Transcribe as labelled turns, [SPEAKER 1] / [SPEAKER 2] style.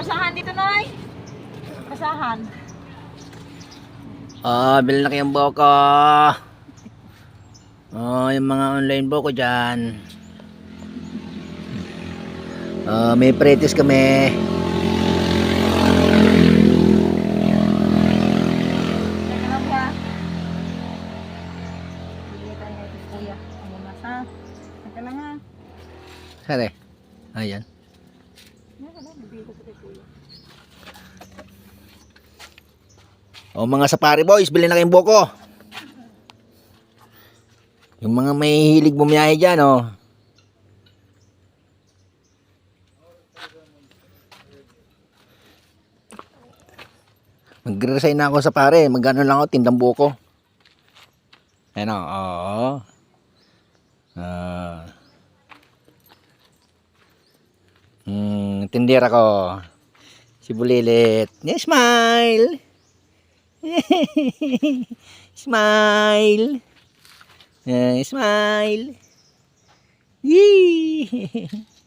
[SPEAKER 1] basahan dito, Noy. Basahan.
[SPEAKER 2] Oh, bilhin na kayong buko. Oh, yung mga online buko dyan. Oh, may pretis kami. Sare. Ayan. O mga sapari boys, bilhin na kayong buko. Yung mga may hilig bumiyahe dyan, oh. Magre-resign na ako sa pare. Magano lang ako, tindang buko. Ano, oo. Ah. Hmm, tindera ko. Si Bulilit. Yeah, smile. smile. Eh, smile. Yee.